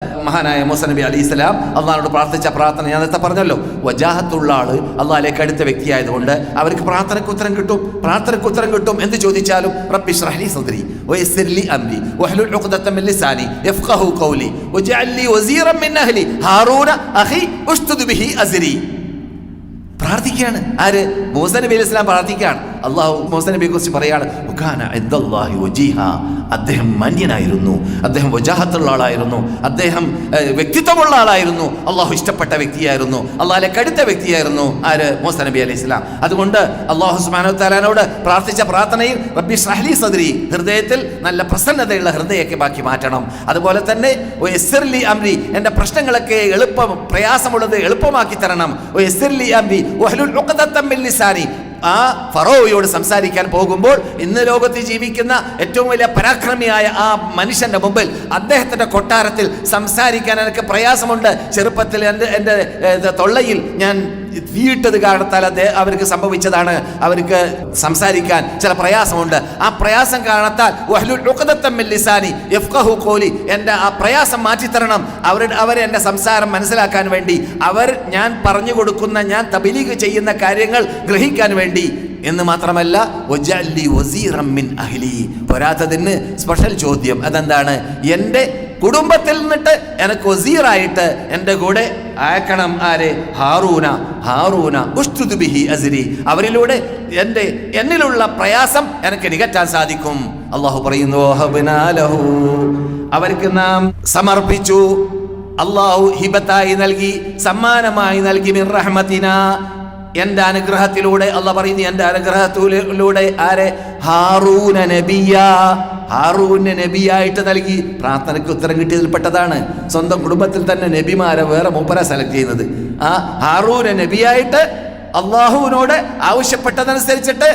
മഹാനായ മൂസ നബി അലി ഇസ്ലാം അള്ളാഹിനോട് പ്രാർത്ഥിച്ച പ്രാർത്ഥന ഞാൻ നേരത്തെ പറഞ്ഞല്ലോ. വജാഹത്തുള്ള ആൾ അള്ളാഹിലേക്ക് അടുത്ത വ്യക്തിയായതുകൊണ്ട് അവർക്ക് പ്രാർത്ഥനയ്ക്ക് ഉത്തരം കിട്ടും. പ്രാർത്ഥനയ്ക്ക് ഉത്തരം കിട്ടും എന്ത് ചോദിച്ചാലും റബ്ബി ഷ്രഹ്ലി സദ്രി വയസ്സിർലി അംരി വഹ്ലുൽ ഉഖ്ദത മിൻ ലിസാനി യഫ്ഖഹു ഖൗലി വജഅൽ ലി വസീറൻ മിൻ അഹ്ലി ഹാറൂന അഖി ഉഷ്തുദ് ബിഹി അസ്രി. പ്രാർത്ഥിക്കുകയാണ്. ആര്? മൂസ നബി അലൈഹി ഇസ്ലാം പ്രാർത്ഥിക്കുകയാണ്. അള്ളാഹു മോസനബിയെ കുറിച്ച് പറയാണ് അദ്ദേഹം മന്യനായിരുന്നു. അദ്ദേഹം വജാഹത്തുള്ള ആളായിരുന്നു. അദ്ദേഹം വ്യക്തിത്വമുള്ള ആളായിരുന്നു. അള്ളാഹു ഇഷ്ടപ്പെട്ട വ്യക്തിയായിരുന്നു. അള്ളാഹിലെ കടുത്ത വ്യക്തിയായിരുന്നു. ആര്? മോസ നബി അലൈഹി സ്വലാം. അതുകൊണ്ട് അള്ളാഹു സുബ്ഹാനഹു താലാനോട് പ്രാർത്ഥിച്ച പ്രാർത്ഥനയിൽ റബ്ബി ഷഹലി സദ്രി. ഹൃദയത്തിൽ നല്ല പ്രസന്നതയുള്ള ഹൃദയമൊക്കെ ബാക്കി മാറ്റണം. അതുപോലെ തന്നെ വയസ്സിർലി അംരി. എന്റെ പ്രശ്നങ്ങളൊക്കെ എളുപ്പം പ്രയാസമുള്ളത് എളുപ്പമാക്കി തരണം. വയസ്സിർലി അംരി ആ ഫറോയോട് സംസാരിക്കാൻ പോകുമ്പോൾ ഇന്ന് ലോകത്ത് ജീവിക്കുന്ന ഏറ്റവും വലിയ പരാക്രമിയായ ആ മനുഷ്യന്റെ മുമ്പിൽ അദ്ദേഹത്തിന്റെ കൊട്ടാരത്തിൽ സംസാരിക്കാൻ എനിക്ക് പ്രയാസമുണ്ട്. ചെറുപ്പത്തിൽ എന്റെ എന്റെ തൊള്ളയിൽ ഞാൻ തീയിട്ടത് കാരണത്താൽ അദ്ദേഹം അവർക്ക് സംഭവിച്ചതാണ്. അവർക്ക് സംസാരിക്കാൻ ചില പ്രയാസമുണ്ട്. ആ പ്രയാസം കാരണത്താൽ ലിസാനി യഫ്ഖഹു ഖൗലി എന്റെ ആ പ്രയാസം മാറ്റിത്തരണം. അവരുടെ അവരെ എന്റെ സംസാരം മനസ്സിലാക്കാൻ വേണ്ടി അവർ ഞാൻ പറഞ്ഞു കൊടുക്കുന്ന ഞാൻ തബിലീഗ് ചെയ്യുന്ന കാര്യങ്ങൾ ഗ്രഹിക്കാൻ വേണ്ടി എന്ന് മാത്രമല്ല മിൻ അഹ്ലി. പോരാത്തതിന് സ്പെഷ്യൽ ചോദ്യം അതെന്താണ്? എന്റെ കുടുംബത്തിൽ നിന്നിട്ട് എനിക്ക് വസീറായിട്ട് എന്റെ കൂടെ അയക്കണം ആരെ? ഹാറൂന. ഹാറൂന ഉഷ്തുബിഹി അസിരി. അവരിലൂടെ എന്റെ എന്നിലുള്ള പ്രയാസം എനിക്ക് നികറ്റാൻ സാധിക്കും. അള്ളാഹു പറയുന്നു. അവർക്ക് നാം സമർപ്പിച്ചു. അള്ളാഹു ഹിബത്തായി നൽകി സമ്മാനമായി നൽകി മിർ റഹ്മത്തിന. എന്റെ അനുഗ്രഹത്തിലൂടെ അല്ല പറയുന്നു എന്റെ അനുഗ്രഹത്തിലൂടെ ആരെ? ഹാറൂന നബിയ. ഹാറൂന് നബിയായിട്ട് നൽകി പ്രാർത്ഥനയ്ക്ക് ഉത്തരം കിട്ടിയതിൽ പെട്ടതാണ്. സ്വന്തം കുടുംബത്തിൽ തന്നെ നബിമാരെ വേറെ മൂപ്പര സെലക്ട് ചെയ്യുന്നത്. ആ ഹാറൂവിനെ നബിയായിട്ട് അള്ളാഹുവിനോട് ആവശ്യപ്പെട്ടതനുസരിച്ചിട്ട്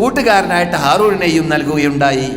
കൂട്ടുകാരനായിട്ട് ഹാറൂനെയും നൽകുകയുണ്ടായി.